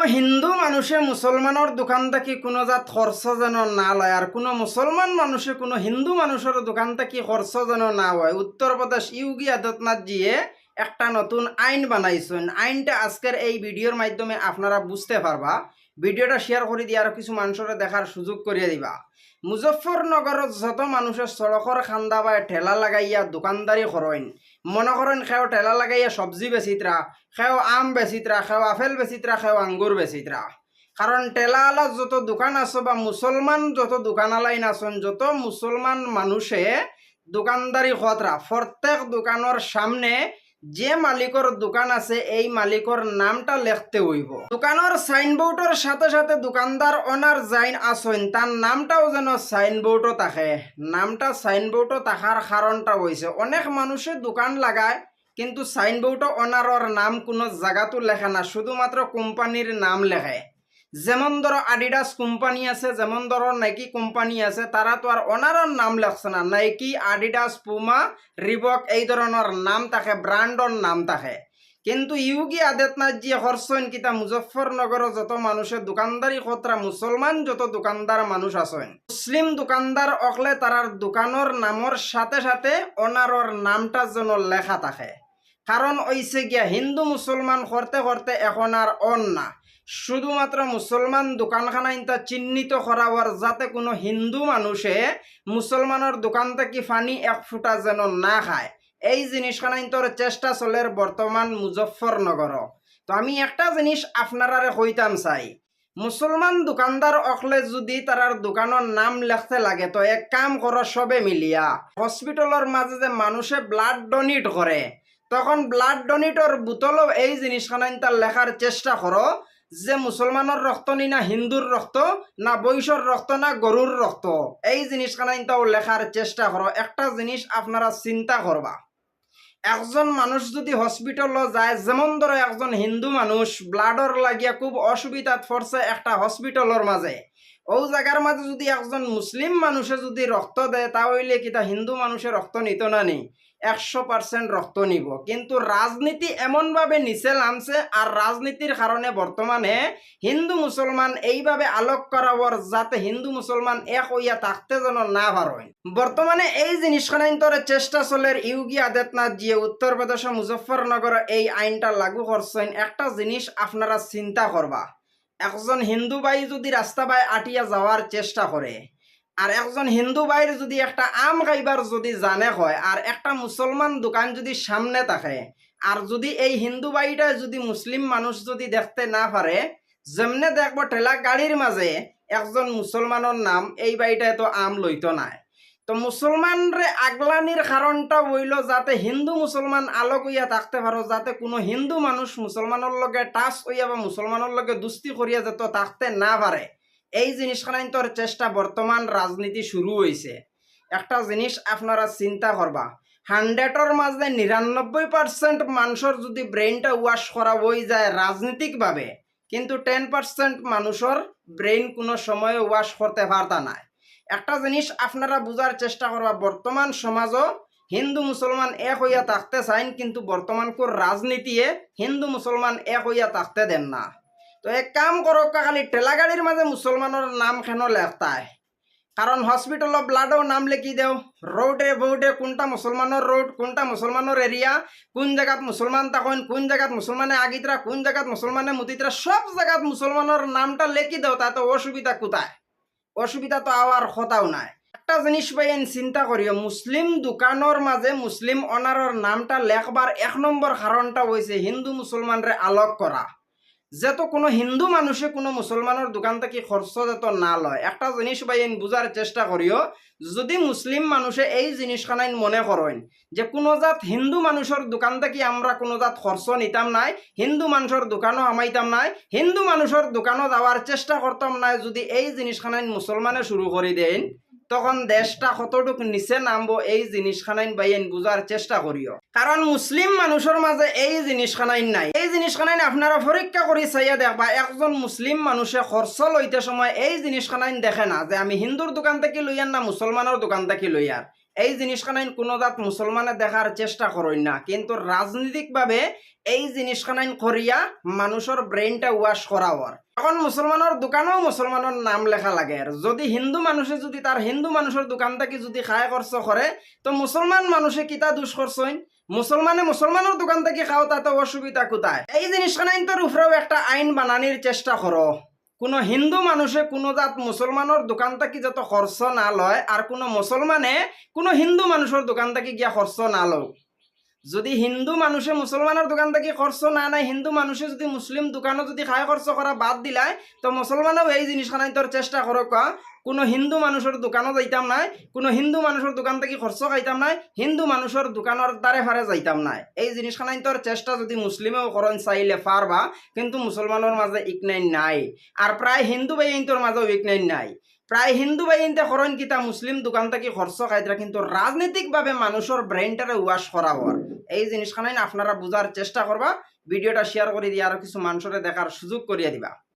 হিন্দু মানুষে মুসলমানের দোকান থাকি কোনো জাত খরচ যেন না লয় আর কোনো মুসলমান মানুষে কোনো হিন্দু মানুষের দোকান থাকি খরচ যেন না হয়। উত্তরপ্রদেশ ইউগি আদিত্যনাথ জিয়ে একটা নতুন আইন বানাইছেন। আইনটা আজকের এই ভিডিওর মাধ্যমে আপনারা বুঝতে পারবা। ভিডিওটা শেয়ার করে দিয়ে আর কিছু মানুষের দেখার সুযোগ করিয়ে দিবা। মুজফরনগরত যত মানুষের সড়কর খান্দা বা ঠেলা লাগাইয়া দোকানদারি করেন মনে করেন খেও ঠেলা লাগাইয়া সবজি বেচিত্রা খেও আম বেচিত্রা খেও আপেল বেচিত্রা খেও আঙ্গুর বেচিত্রা কারণ টেলাওয়ালা যত দোকান আছে বা মুসলমান যত দোকানালাইন আছেন, যত মুসলমান মানুষে দোকানদারি খতরা প্রত্যেক দোকানের সামনে যে মালিকর দোকান আছে, এই মালিকর নামটা লিখতে হইব। দোকানের সাইনবোর্ডের সাথে সাথে দোকানদার ওনার জাইন আসেন তার নামটাও যেন সাইনবোর্ডও থাকে নামটা সাইনবোর্ডও থাকার কারণটা হয়েছে অনেক মানুষে দোকান লাগায়, কিন্তু সাইনবোর্ডও ওনারর নাম কোনো জায়গাতো লেখে না শুধুমাত্র কোম্পানির নাম লেখে। যেমন ধরো আডিডাস কোম্পানি আছে, যেমন ধরো নাইকি কোম্পানি আছে, তারা তো আর ওনারর নাম লেখছে না। নাইকি আডিডাস পুমা রিবক এই ধরনের নাম থাকে ব্র্যান্ডর নাম থাকে। কিন্তু ইউগি আদিত্যনাথ জি হরসইন কিতা মুজফরনগরের যত মানুষের দোকানদারি খতরা মুসলমান যত দোকানদার মানুষ আছেন মুসলিম দোকানদার অকলে তারার দোকানের নামর সাথে সাথে ওনারর নামটা যেন লেখা থাকে। কারণ ওইসে গিয়া হিন্দু মুসলমান করতে করতে এখন আর অন না। শুধুমাত্র মুসলমান দোকানখানা ইনতা চিহ্নিত করাবার যাতে কোনো হিন্দু মানুষে মুসলমানের দোকান থেকে ফানি এক ফুটা যেন না খায়। এই জিনিসখানা ইন্তর চেষ্টা চলের বর্তমান মুজফরনগর তো আমি একটা জিনিস আপনারারে কইতাম চাই। মুসলমান দোকানদার অকলে যদি তারার দোকানের নাম লেখতে লাগে, তো এক কাম করো সবে মিলিয়া। হসপিটালের মাঝে যে মানুষে ব্লাড ডোনেট করে তখন ব্লাড ডোনেটর বোতলও এই জিনিসখানা লেখার চেষ্টা করো যে মুসলমানের রক্ত নি, না হিন্দুর রক্ত না বৈশর রক্ত না গরুর রক্ত এই জিনিসখানা তাও লেখার চেষ্টা করো একটা জিনিস আপনারা চিন্তা করবা একজন মানুষ যদি হসপিটালও যায়, যেমন ধরো একজন হিন্দু মানুষ ব্লাডর লাগিয়া খুব অসুবিধাত পড়ছে একটা হসপিটালের মাঝে ও জায়গার মাঝে যদি একজন মুসলিম মানুষে যদি রক্ত দেয়, তাহলে কিতা হিন্দু মানুষের রক্ত নিত না নেই একশো পার্সেন্ট রক্ত নিব। কিন্তু রাজনীতি এমনভাবে নিচে নামছে আর রাজনীতির কারণে বর্তমানে হিন্দু মুসলমান এইভাবে আলোক করাবার যাতে হিন্দু মুসলমান এক হইয়া থাকতে যেন না পারেন বর্তমানে এই জিনিসখানাইন্তরে চেষ্টা চলের ইউগি আদিত্যনাথ জিয়ে উত্তরপ্রদেশের মুজফরনগরে এই আইনটা লাগু করছেন একটা জিনিস আপনারা চিন্তা করবা একজন হিন্দু ভাই যদি রাস্তা বাই আটিয়া যাওয়ার চেষ্টা করে আর একজন হিন্দু ভাইয়ের যদি একটা আম খাইবার যদি জানে হয়, আর একটা মুসলমান দোকান যদি সামনে থাকে, আর যদি এই হিন্দু ভাইটা যদি মুসলিম মানুষ যদি দেখতে না পারে, যেমনে দেখব ঠেলা গাড়ির মাঝে একজন মুসলমানের নাম, এই বাড়িটায় তো আম লইতো নাই। তো মুসলমানরে আগলানির কারণটা হইল যাতে হিন্দু মুসলমান আলোক হইয়া থাকতে পারো যাতে কোনো হিন্দু মানুষ মুসলমানের লগে টাচ হইয়া বা মুসলমানের লগে দুস্তি করিয়া যেত থাকতে না পারে। এই জিনিসখানাই তোর চেষ্টা বর্তমান রাজনীতি শুরু হয়েছে একটা জিনিস আপনারা চিন্তা করবা হান্ড্রেডর মাঝে নিরানব্বই পার্সেন্ট মানুষের যদি ব্রেইনটা ওয়াশ করা হয়ে যায় রাজনীতিকভাবে কিন্তু টেন পার্সেন্ট মানুষের ব্রেইন কোনো সময়ে ওয়াশ করতে পারতা নাই। একটা জিনিস আপনারা বোঝার চেষ্টা করবা বর্তমান সমাজও হিন্দু মুসলমান এক হইয়া থাকতে চাইন, কিন্তু বর্তমান রাজনীতিয়ে হিন্দু মুসলমান এক হইয়া থাকতে দেন না। তো এক কাম করক খালি ঠেলা গাড়ির মাঝে মুসলমানের নাম কেন লেখতায় কারণ হসপিটালত ব্লাডও নাম লিখি দেও। রোডে বৌডে কোনটা মুসলমানের রোড কোনটা মুসলমানের এরিয়া কোন জায়গাত মুসলমান তখন কোন জায়গাত মুসলমানে আগিতরা কোন জায়গাত মুসলমানে মুতিতরা সব জায়গাত মুসলমানের নামটা লিখি দেও, তাতে অসুবিধা কোথায়? অসুবিধা তো আওয়ার কথাও নাই। একটা জিনিস পাইন চিন্তা করিও মুসলিম দোকানের মাঝে মুসলিম অনারর নামটা লেখবার এক নম্বর কারণটা হয়েছে হিন্দু মুসলমানরে আলোক করা যেহেতু কোনো হিন্দু মানুষে কোনো মুসলমানের দোকান থেকে খরচ যত না লয়। একটা জিনিস বাইন বুঝার চেষ্টা করিও যদি মুসলিম মানুষে এই জিনিসখানাই মনে করেন যে কোনো জাত হিন্দু মানুষের দোকান থেকে আমরা কোনো জাত খরচ নিতাম নাই, হিন্দু মানুষের দোকানও আমাইতাম নাই, হিন্দু মানুষের দোকানও যাওয়ার চেষ্টা করতাম নাই যদি এই জিনিসখানাই মুসলমানে শুরু করে দেন তখন দেশটা কতটুক নিচে নামবো এই জিনিসখানাইন বাইন বুঝার চেষ্টা করিও। কারণ মুসলিম মানুষের মাঝে এই জিনিসখানাইন নাই। এই জিনিসখানাইন আপনারা পরীক্ষা করি চাইয়া দেখবা, একজন মুসলিম মানুষে খরচ লইতে সময় এই জিনিসখানাইন দেখে না যে আমি হিন্দুর দোকান থেকে লইয়ার না মুসলমানের দোকান থেকে লইয়ার এই জিনিসখানাইন কোনো জাত মুসলমানে দেখার চেষ্টা করেন না। কিন্তু রাজনৈতিকভাবে এই জিনিসখানাইন করিয়া মানুষের ব্রেনটা ওয়াশ করা হওয়ার এখন মুসলমানের দোকানেও মুসলমানের নাম লেখা লাগে। যদি হিন্দু মানুষে যদি তার হিন্দু মানুষের দোকান থেকে যদি খায় খরচ করে, তো মুসলমান মানুষে কিতা দুষ করছইন মুসলমানে মুসলমানের দোকান থেকে খাও, তাতে অসুবিধা কোথায়? এই জিনিসখানাইন তোর উপরেও একটা আইন বানানির চেষ্টা করো। কোনো হিন্দু মানুষে, কোনো জাত মুসলমানের দোকান থাকি যত খরচ না লয় আর কোনো মুসলমানে কোনো হিন্দু মানুষের দোকান থাকি গিয়া খরচ না লও যদি হিন্দু মানুষে মুসলমানের দোকান থেকে খরচ না নাই, হিন্দু মানুষে যদি মুসলিম দোকানও যদি খায় খরচ করা বাদ দিলাই তো মুসলমানেও এই জিনিসখানাই তোর চেষ্টা করো কা কোনো হিন্দু মানুষের দোকানও যাইতাম নাই, কোনো হিন্দু মানুষের দোকান থেকে খরচ খাইতাম নাই, হিন্দু মানুষের দোকানের দ্বারে ফারে যাইতাম নাই। এই জিনিসখানাই তোর চেষ্টা যদি মুসলিমেও করেন চাইলে পারবা কিন্তু মুসলমানের মাঝে ইকনাইন নাই। আর প্রায় হিন্দু বাহিনী তোর মাঝেও ইকনাইন নাই। প্রায় হিন্দু বাহিনীতে হরণ কিতা মুসলিম দোকান থেকে খরচ খাইতরা কিন্তু রাজনৈতিকভাবে মানুষের ব্রেনটারে ওয়াশ করা হওয়ার এই জিনিসখানে আপনারা বোঝার চেষ্টা করবা ভিডিওটা শেয়ার করে দিয়ে আরও কিছু মানুষের দেখার সুযোগ করিয়া দিবা।